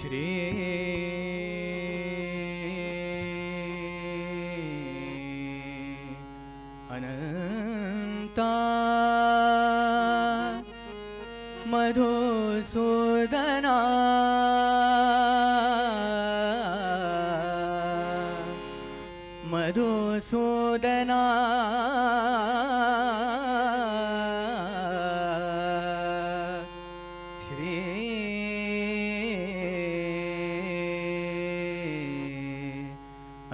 श्री अनन्ता Madhusudana मधुसू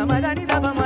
Ramadani Dabam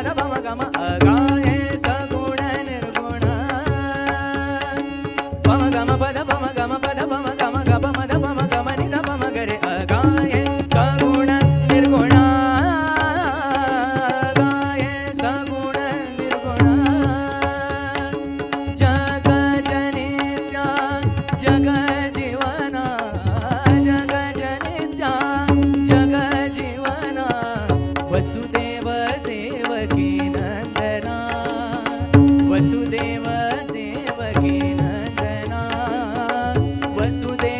Mas o de...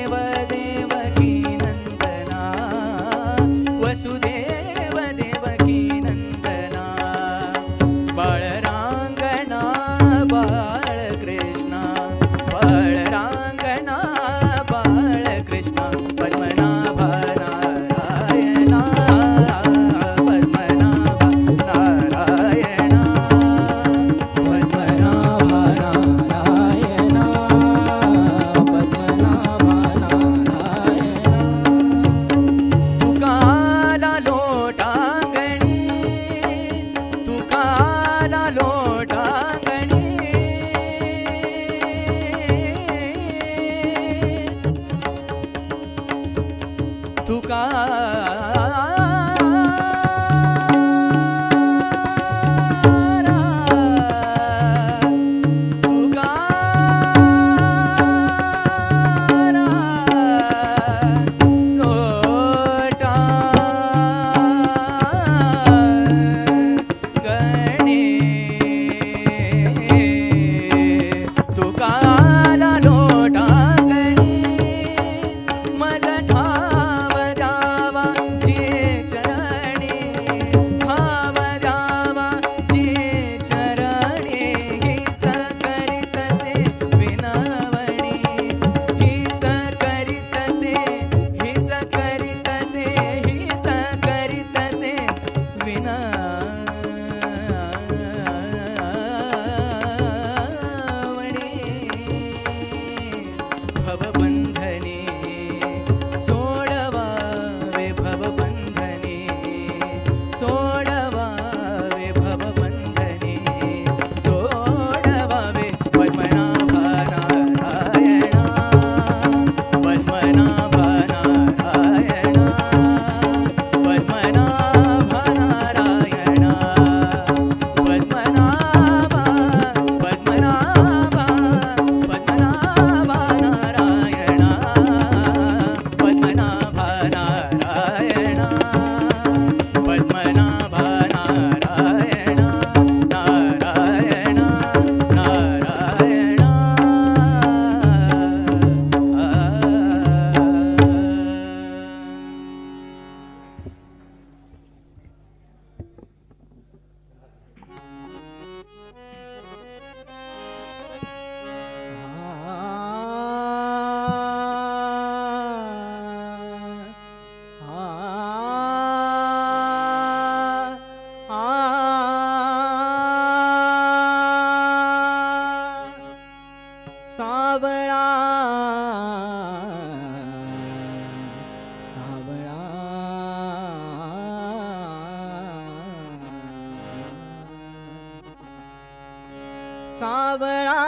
कावळा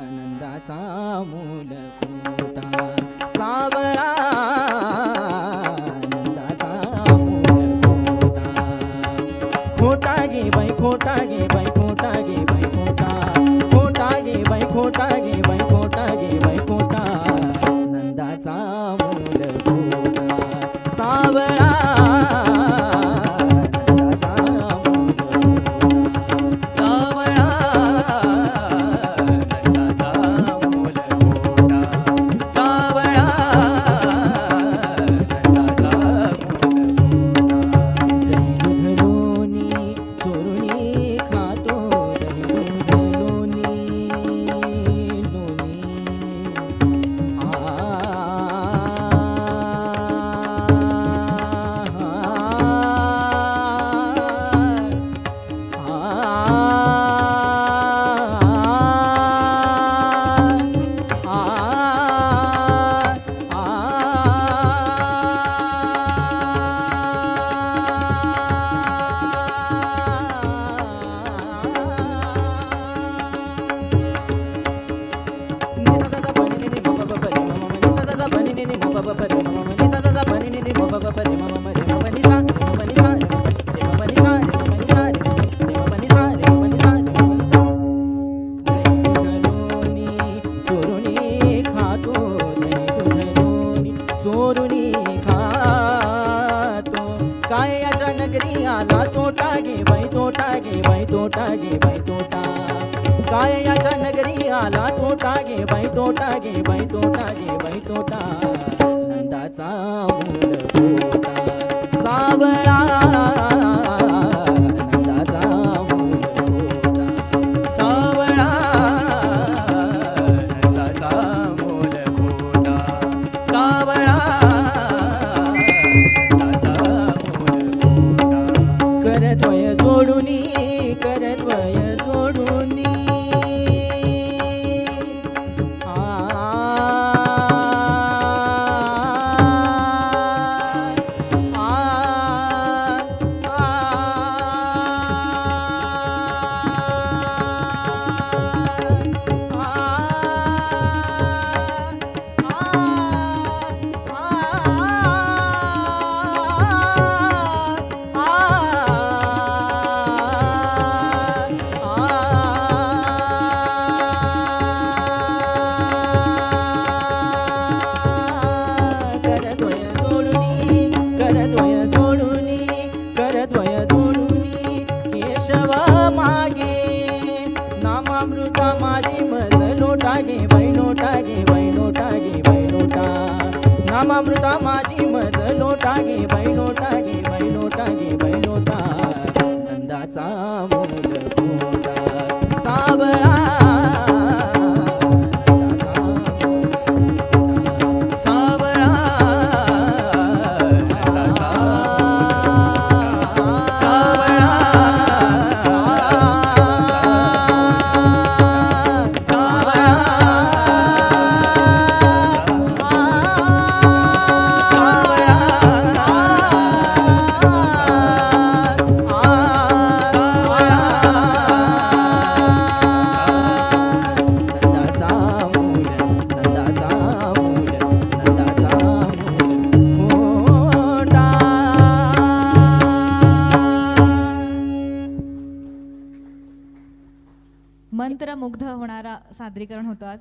आनंदाचा मूल खोटा सावळा नंदाचा मूल खोटा खोटा गे बाई खोटा गे बाई खोटा गे बाई खोटा. खोटा गे बाई खोटा गे तोटा गे बाई तोटा. काय याच्या नगरी आला तोटा गे बाई तोटा गे बाई तोटा गे बाई तोटा. नंदाचा मूल खोटा सावळा नंदाचा मूल सावळा नंदाचा मूल सावळा नंदाचा मूल Better. माझी मज लोटा गे बैलोटा गे बैलोटा. गे बैलोटा लोटा नंदाचा मंत्रमुग्ध होणारा सादरीकरण होतं आज.